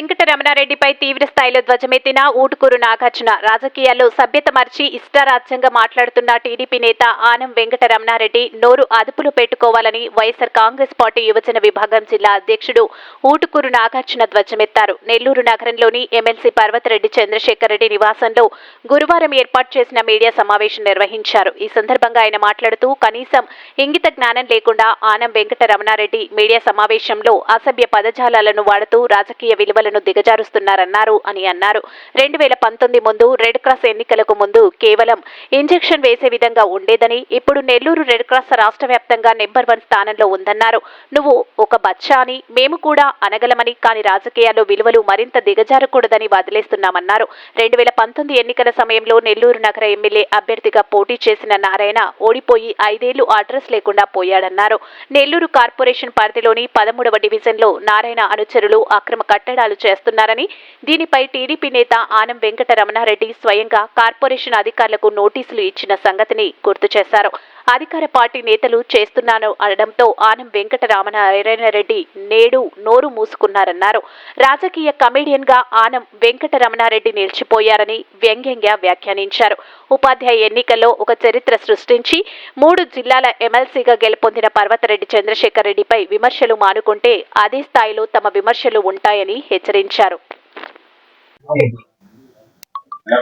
వెంకటరమణారెడ్డిపై తీవ్ర స్థాయిలో ధ్వజమెత్తిన ఊటుకూరు నాగార్జున రాజకీయాల్లో సభ్యత మర్చి ఇష్టారాజ్యంగా మాట్లాడుతున్న టీడీపీ నేత ఆనం వెంకటరమణారెడ్డి నోరు అదుపులో పెట్టుకోవాలని వైఎస్ఆర్ కాంగ్రెస్ పార్టీ యువజన విభాగం జిల్లా అధ్యక్షుడు ఊటుకూరు నాగార్జున ధ్వజమెత్తారు. నెల్లూరు నగరంలోని ఎమ్మెల్సీ పర్వతరెడ్డి చంద్రశేఖర్ రెడ్డి నివాసంలో గురువారం ఏర్పాటు చేసిన మీడియా సమావేశం నిర్వహించారు. ఈ సందర్భంగా ఆయన మాట్లాడుతూ కనీసం ఇంగిత జ్ఞానం లేకుండా ఆనం వెంకటరమణారెడ్డి మీడియా సమావేశంలో అసభ్య పదజాలాలను వాడుతూ రాజకీయ విలువలను దిగజారుస్తున్నారన్నారు అని అన్నారు. రెండు వేల పంతొమ్మిది ముందు రెడ్ క్రాస్ ఎన్నికలకు ముందు కేవలం ఇంజెక్షన్ వేసే విధంగా ఉండేదని ఇప్పుడు నెల్లూరు రెడ్ క్రాస్ రాష్ట్ర వ్యాప్తంగా నెంబర్ వన్ స్థానంలో ఉందన్నారు. నువ్వు ఒక బచ్చా అని మేము కూడా అనగలమని కానీ రాజకీయాల్లో విలువలు మరింత దిగజారకూడదని వదిలేస్తున్నామన్నారు. రెండు వేల పంతొమ్మిది ఎన్నికల సమయంలో నెల్లూరు నగర ఎమ్మెల్యే అభ్యర్థిగా పోటీ చేసిన నారాయణ ఓడిపోయి ఐదేళ్ళు అడ్రస్ లేకుండా పోయాడన్నారు. నెల్లూరు కార్పొరేషన్ పరిధిలోని పదమూడవ డివిజన్లో నారాయణ అనుచరులు అక్రమ కట్టడాలు చేస్తున్నారని దీనిపై టీడీపీ నేత ఆనం వెంకటరమణారెడ్డి స్వయంగా కార్పొరేషన్ అధికారులకు నోటీసులు ఇచ్చిన సంగతిని గుర్తు చేశారు. అధికార పార్టీ నేతలు చేస్తున్నాను అనడంతో ఆనం వెంకటరామనారాయణరెడ్డి నేడు నోరు మూసుకున్నారన్నారు. రాజకీయ కమెడియన్గా ఆనం వెంకటరమణారెడ్డి నిలిచిపోయారని వ్యంగ్యంగా వ్యాఖ్యానించారు. ఉపాధ్యాయ ఎన్నికల్లో ఒక చరిత్ర సృష్టించి మూడు జిల్లాల ఎమ్మెల్సీగా గెలుపొందిన పర్వతరెడ్డి చంద్రశేఖర్ రెడ్డిపై విమర్శలు మానుకుంటే అదే స్థాయిలో తమ విమర్శలు ఉంటాయని హెచ్చరించారు.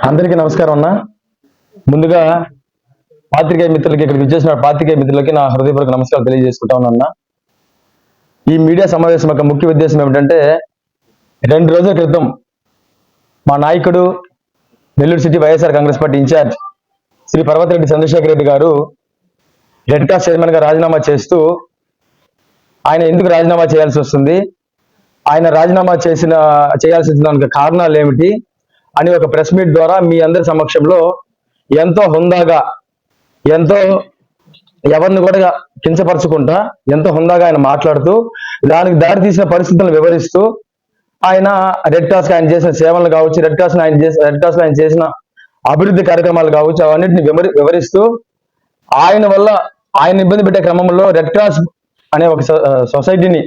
అందరికీ నమస్కారం అన్న. ముందుగా పాత్రికేయ మిత్రులకి ఇక్కడికి వచ్చేసిన పాత్రికేయ మిత్రులకి నా హృదయపూర్వక నమస్కారం తెలియజేసుకుంటా ఉన్నాను ఈ మీడియా సమావేశం యొక్క ముఖ్య ఉద్దేశం ఏమిటంటే రెండు రోజుల క్రితం మా నాయకుడు Nellore city YSR Congress party incharge Shri Parvathireddy Chandrasekhar Reddy గారు రెడ్ క్రాస్ చైర్మన్గా రాజీనామా చేస్తూ ఆయన ఎందుకు రాజీనామా చేయాల్సి వస్తుంది? ఆయన రాజీనామా చేసిన చేయాల్సి వచ్చిన కారణాలు ఏమిటి? అని ఒక ప్రెస్ మీట్ ద్వారా మీ అందరి సమక్షంలో ఎంతో హుందాగా ఎంతో ఎవరిని కూడా కించపరచుకుంటా ఎంతో హుందాగా ఆయన మాట్లాడుతూ దానికి దారి తీసిన పరిస్థితులను వివరిస్తూ ఆయన రెడ్ క్రాస్ ఆయన చేసిన సేవలు కావచ్చు రెడ్ క్రాస్ ఆయన చేసిన రెడ్ క్రాస్ ఆయన చేసిన అభివృద్ధి కార్యక్రమాలు కావచ్చు అవన్నిటిని వివరి వివరిస్తూ ఆయన వల్ల ఆయన ఇబ్బంది పెట్టే క్రమంలో రెడ్ క్రాస్ అనే ఒక సొ- సొసైటీని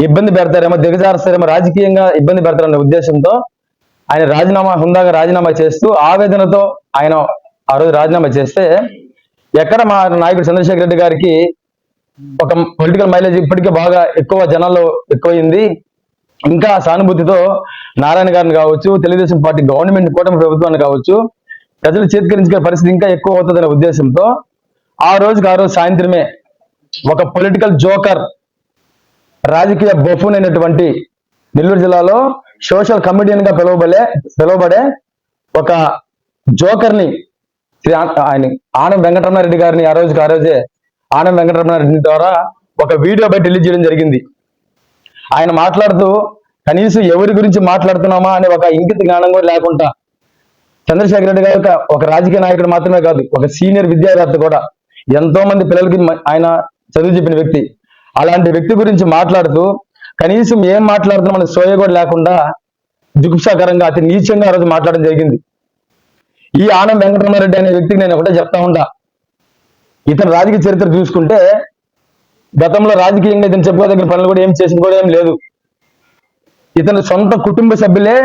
ఇబ్బంది పెడతారేమో దిగజారుస్తారేమో రాజకీయంగా ఇబ్బంది పెడతారనే ఉద్దేశంతో ఆయన రాజీనామా హుందాగా రాజీనామా చేస్తూ ఆవేదనతో ఆయన ఆ రోజు రాజీనామా చేస్తే ఎక్కడ మా నాయకుడు చంద్రశేఖర్ రెడ్డి గారికి ఒక పొలిటికల్ మైలేజ్ ఇప్పటికే బాగా ఎక్కువ జనాల్లో ఎక్కువైంది. ఇంకా సానుభూతితో నారాయణ గారిని కావచ్చు తెలుగుదేశం పార్టీ గవర్నమెంట్ కూటమి ప్రభుత్వాన్ని కావచ్చు ప్రజలు చేతికరించుకునే పరిస్థితి ఇంకా ఎక్కువ అవుతుందనే ఉద్దేశంతో ఆ రోజుకి ఆ రోజు సాయంత్రమే ఒక పొలిటికల్ జోకర్ రాజకీయ బఫూన్ అయినటువంటి నెల్లూరు జిల్లాలో సోషల్ కమిడియన్గా పిలువబడే పిలువబడే ఒక జోకర్ని శ్రీ ఆయన ఆనం వెంకటరమణారెడ్డి గారిని ఆ రోజుకి ఆ రోజే ఆనం వెంకటరమణారెడ్డి ద్వారా ఒక వీడియో బయట రిలీజ్ చేయడం జరిగింది. ఆయన మాట్లాడుతూ కనీసం ఎవరి గురించి మాట్లాడుతున్నామా? అనే ఒక ఇంకిత జ్ఞానం కూడా లేకుండా చంద్రశేఖర రెడ్డి గారు ఒక- రాజకీయ నాయకుడు మాత్రమే కాదు ఒక సీనియర్ విద్యావేత్త కూడా ఎంతో మంది పిల్లలకి ఆయన చదువు చెప్పిన వ్యక్తి. అలాంటి వ్యక్తి గురించి మాట్లాడుతూ కనీసం ఏం మాట్లాడుతున్నామని సోయ కూడా లేకుండా దిగుసాకరంగా అతి నీచంగా ఆ రోజు మాట్లాడడం జరిగింది. ఈ ఆనం వెంకటరమారెడ్డి అనే వ్యక్తికి నేను ఒకటే చెప్తా ఉంటా. ఇతని రాజకీయ చరిత్ర చూసుకుంటే గతంలో రాజకీయంగా ఇతను చెప్పుకోదగిన పనులు కూడా ఏం చేసింది కూడా ఏం లేదు. ఇతని సొంత కుటుంబ సభ్యులే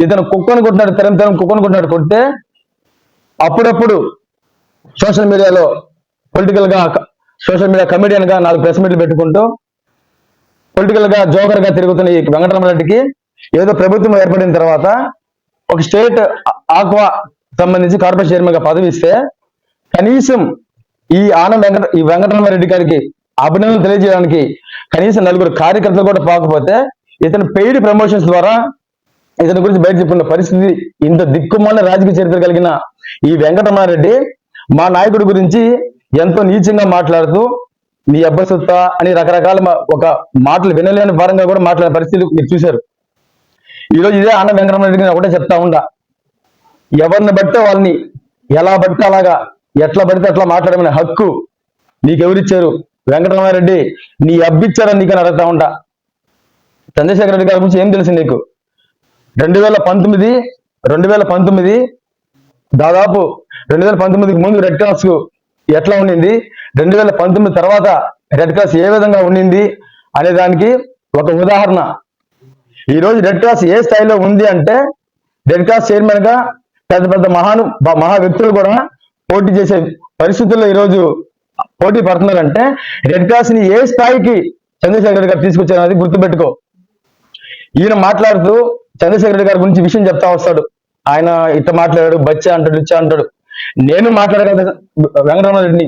ఇతను కుక్కను కొట్టినాడు తెరం తెరం కుక్కను కొట్టినాడు కొడితే అప్పుడప్పుడు సోషల్ మీడియాలో పొలిటికల్గా సోషల్ మీడియా కమెడియన్గా నాలుగు ప్రెస్ మీట్లు పెట్టుకుంటూ పొలిటికల్గా జోకర్గా తిరుగుతున్న ఈ వెంకటరమరెడ్డికి ఏదో ప్రభుత్వం ఏర్పడిన తర్వాత ఒక స్టేట్ ఆక్వా సంబంధించి కార్పొరేషన్ చైర్మన్గా పదవి ఇస్తే కనీసం ఈ ఆనంద్ వెంకట ఈ వెంకటరమరెడ్డి గారికి అభినందనలు తెలియజేయడానికి కనీసం నలుగురు కార్యకర్తలు కూడా పోకపోతే ఇతను పెయిడ్ ప్రమోషన్స్ ద్వారా ఇతని గురించి బయట చెప్పుకున్న పరిస్థితి ఇంత దిక్కుమాల రాజకీయ చరిత్ర కలిగిన ఈ వెంకటరమారెడ్డి మా నాయకుడి గురించి ఎంతో నీచంగా మాట్లాడుతూ నీ అబ్బసత్తా అని రకరకాల మా- ఒక మాటలు వినలేని పరంగా కూడా మాట్లాడే పరిస్థితులు మీరు చూశారు. ఈరోజు ఇదే ఆనంద వెంకటరమారెడ్డికి నేను ఒకటే చెప్తా ఉండా ఎవరిని బట్టే వాళ్ళని ఎలా పడితే అలాగా ఎట్లా పడితే అట్లా మాట్లాడమనే హక్కు నీకెవరిచ్చారు వెంకటరామారెడ్డి నీ అబ్బిచ్చారని నీకని అడుగుతా ఉంటా. చంద్రశేఖర రెడ్డి గారి గురించి ఏం తెలుసు నీకు? రెండు వేల పంతొమ్మిది రెండు వేల పంతొమ్మిది దాదాపు రెండు వేల పంతొమ్మిదికి ముందు రెడ్ క్రాస్ ఎట్లా ఉండింది? రెండు వేల పంతొమ్మిది తర్వాత రెడ్ క్రాస్ ఏ విధంగా ఉండింది అనే దానికి ఒక ఉదాహరణ. ఈరోజు రెడ్ క్రాస్ ఏ స్థాయిలో ఉంది అంటే రెడ్ క్రాస్ చైర్మన్గా పెద్ద పెద్ద మహాను మహా వ్యక్తులు కూడా పోటీ చేసే పరిస్థితుల్లో ఈరోజు పోటీ పడుతున్నారంటే రెడ్ క్రాస్ని ఏ స్థాయికి చంద్రశేఖర్ రెడ్డి గారు తీసుకొచ్చారు అనేది గుర్తుపెట్టుకో. ఈయన మాట్లాడుతూ చంద్రశేఖర్ రెడ్డి గారి గురించి విషయం చెప్తా వస్తాడు. ఆయన ఇట్ట మాట్లాడాడు బచ్చా అంటాడు ఇచ్చా అంటాడు. నేను మాట్లాడగల వెంకటరమణారెడ్డిని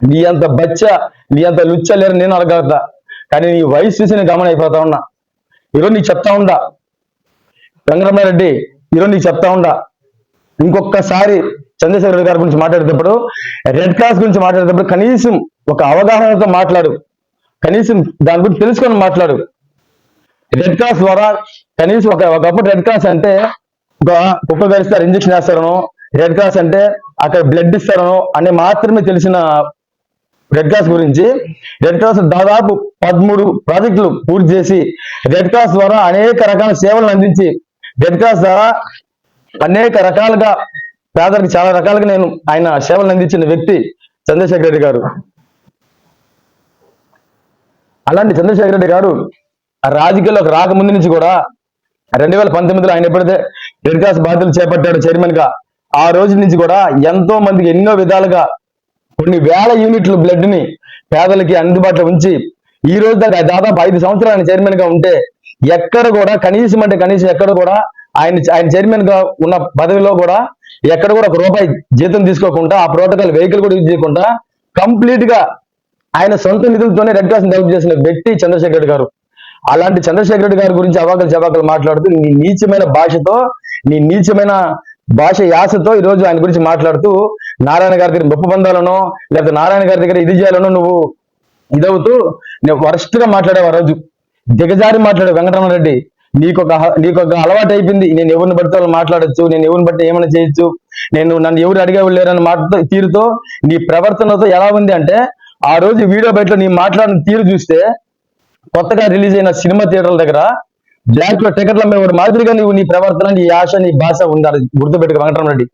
నీ అంత బచ్చ నీ అంత లుచ్చ లేరు నేను అడగలుగుతా కానీ నీ వయసు చూసి నేను గమనం అయిపోతా ఉన్నా. ఈరోజు నీకు చెప్తా ఉండా. వెంకటరమణారెడ్డి ఈరోజు నీకు చెప్తా ఉండా. ఇంకొకసారి చంద్రశేఖర్ రెడ్డి గారి గురించి మాట్లాడేటప్పుడు రెడ్ క్రాస్ గురించి మాట్లాడేటప్పుడు కనీసం ఒక అవగాహనతో మాట్లాడు. కనీసం దాని గురించి తెలుసుకొని మాట్లాడు. రెడ్ క్రాస్ ద్వారా కనీసం ఒక ఒకప్పుడు రెడ్ క్రాస్ అంటే ఒక కుక్క గడిస్తారు ఇంజక్షన్ వేస్తారనో రెడ్ క్రాస్ అంటే అక్కడ బ్లడ్ ఇస్తారనో అని మాత్రమే తెలిసిన రెడ్ క్రాస్ గురించి రెడ్ క్రాస్ దాదాపు పదమూడు ప్రాజెక్టులు పూర్తి చేసి రెడ్ క్రాస్ ద్వారా అనేక రకాల సేవలను అందించి రెడ్ క్రాస్ ద్వారా అనేక రకాలుగా పేదలకు చాలా రకాలుగా నేను ఆయన సేవలు అందించిన వ్యక్తి చంద్రశేఖర్ రెడ్డి గారు. అలాంటి చంద్రశేఖర్ రెడ్డి గారు ఆ రాజకీయాల్లోకి రాకముందు నుంచి కూడా రెండు వేల పంతొమ్మిదిలో ఆయన ఎప్పుడైతే రెడ్ క్రాస్ బాధ్యతలు చేపట్టాడు చైర్మన్గా ఆ రోజు నుంచి కూడా ఎంతో మందికి ఎన్నో విధాలుగా కొన్ని వేల యూనిట్లు బ్లడ్ని పేదలకి అందుబాటులో ఉంచి ఈ రోజు దాకా దాదాపు ఐదు సంవత్సరాలు చైర్మన్గా ఉంటే ఎక్కడ కూడా కనీసం అంటే కనీసం ఎక్కడ కూడా ఆయన ఆయన చైర్మన్గా ఉన్న పదవిలో కూడా ఎక్కడ కూడా ఒక రూపాయి జీతం తీసుకోకుండా ఆ ప్రోటోకాల్ వెహికల్ కూడా యూజ్ చేయకుండా కంప్లీట్గా ఆయన సొంత నిధులతోనే రెడ్ క్రాస్ డెవలప్ చేసిన వ్యక్తి చంద్రశేఖర్ రెడ్డి గారు. అలాంటి చంద్రశేఖర్ రెడ్డి గారి గురించి అవాకలు చవాకలు మాట్లాడుతూ నీ నీచమైన భాషతో నీ నీచమైన భాష యాసతో ఈ రోజు ఆయన గురించి మాట్లాడుతూ నారాయణ గారి దగ్గర గొప్ప బంధాలను లేకపోతే నారాయణ గారి దగ్గర ఇది చేయాలను నువ్వు ఇదవుతూ నువ్వు వరస్ట్గా మాట్లాడావు ఆ రోజు? దిగజారి మాట్లాడే వెంకటరమణరెడ్డి నీకొక నీకొక అలవాటు అయిపోయింది. నేను ఎవరిని బట్టి వాళ్ళు మాట్లాడొచ్చు నేను ఎవరిని బట్టి ఏమైనా చేయొచ్చు. నేను నన్ను ఎవరు అడిగేవాళ్ళు లేరని మాటతో తీరుతో నీ ప్రవర్తనతో ఎలా ఉంది అంటే ఆ రోజు వీడియో బయటలో నీ మాట్లాడిన తీరు చూస్తే కొత్తగా రిలీజ్ అయిన సినిమా థియేటర్ల దగ్గర బ్లాక్లో టికెట్ల మీద మాదిరిగా నువ్వు నీ ప్రవర్తన నీ ఆశ నీ భాష ఉండాలి. గుర్తుపెట్టుకు వెంకటరమరెడ్డి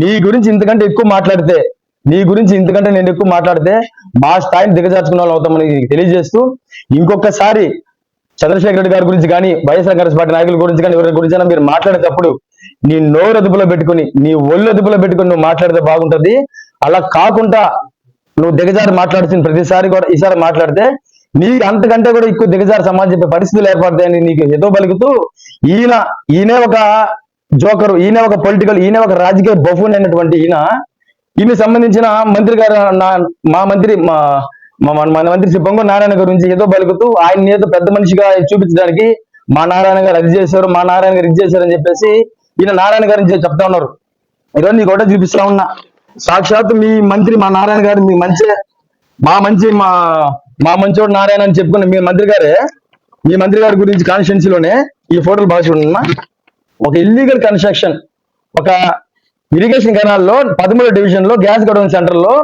నీ గురించి ఇంతకంటే ఎక్కువ మాట్లాడితే నీ గురించి ఇంతకంటే నేను ఎక్కువ మాట్లాడితే మా స్థాయిని దిగజార్చుకున్న వాళ్ళు అవుతామని తెలియజేస్తూ ఇంకొకసారి చంద్రశేఖర్ రెడ్డి గారి గురించి కానీ వైఎస్ఆర్ కాంగ్రెస్ పార్టీ నాయకుల గురించి కానీ ఎవరి గురించి మీరు మాట్లాడేటప్పుడు నీ నోరు అదుపులో పెట్టుకుని నీ ఒళ్ళు అదుపులో పెట్టుకుని నువ్వు మాట్లాడితే బాగుంటుంది. అలా కాకుండా నువ్వు దిగజారి మాట్లాడుతున్న ప్రతిసారి కూడా ఈసారి మాట్లాడితే నీకు అంతకంటే కూడా ఎక్కువ దిగజారి సమాజం చెప్పే పరిస్థితులు ఏర్పడతాయని నీకు ఏదో పలుకుతూ ఈయన ఈయనే ఒక జోకరు ఈయన ఒక పొలిటికల్ ఈయన ఒక రాజకీయ బఫూన్ అయినటువంటి ఈయన. ఈయన సంబంధించిన మంత్రి గారు నా- మా మంత్రి మా మన మన మంత్రి శ్రీ నారాయణ గురించి ఏదో పలుకుతూ ఆయన ఏదో పెద్ద మనిషిగా చూపించడానికి మా నారాయణ గారు అది చేశారు మా నారాయణ గారు ఇది చేశారు అని చెప్పేసి ఈయన నారాయణ గారిని చెప్తా ఉన్నారు. ఈరోజు నీకు ఒకటే చూపిస్తా ఉన్నా. సాక్షాత్ మీ మంత్రి మా నారాయణ గారు మీ మంచి మా మంచి మా మా మంచోడు నారాయణ అని చెప్పుకున్న మీ మంత్రి గారే మీ మంత్రి గారి గురించి కాన్స్టిట్యున్సీలోనే ఈ ఫోటోలు బాగా చూడన్నా ఒక ఇల్లీగల్ కన్స్ట్రక్షన్ ఒక ఇరిగేషన్ కెనాల్లో పదమూడు డివిజన్లో గ్యాస్ గొడవన్ సెంటర్లో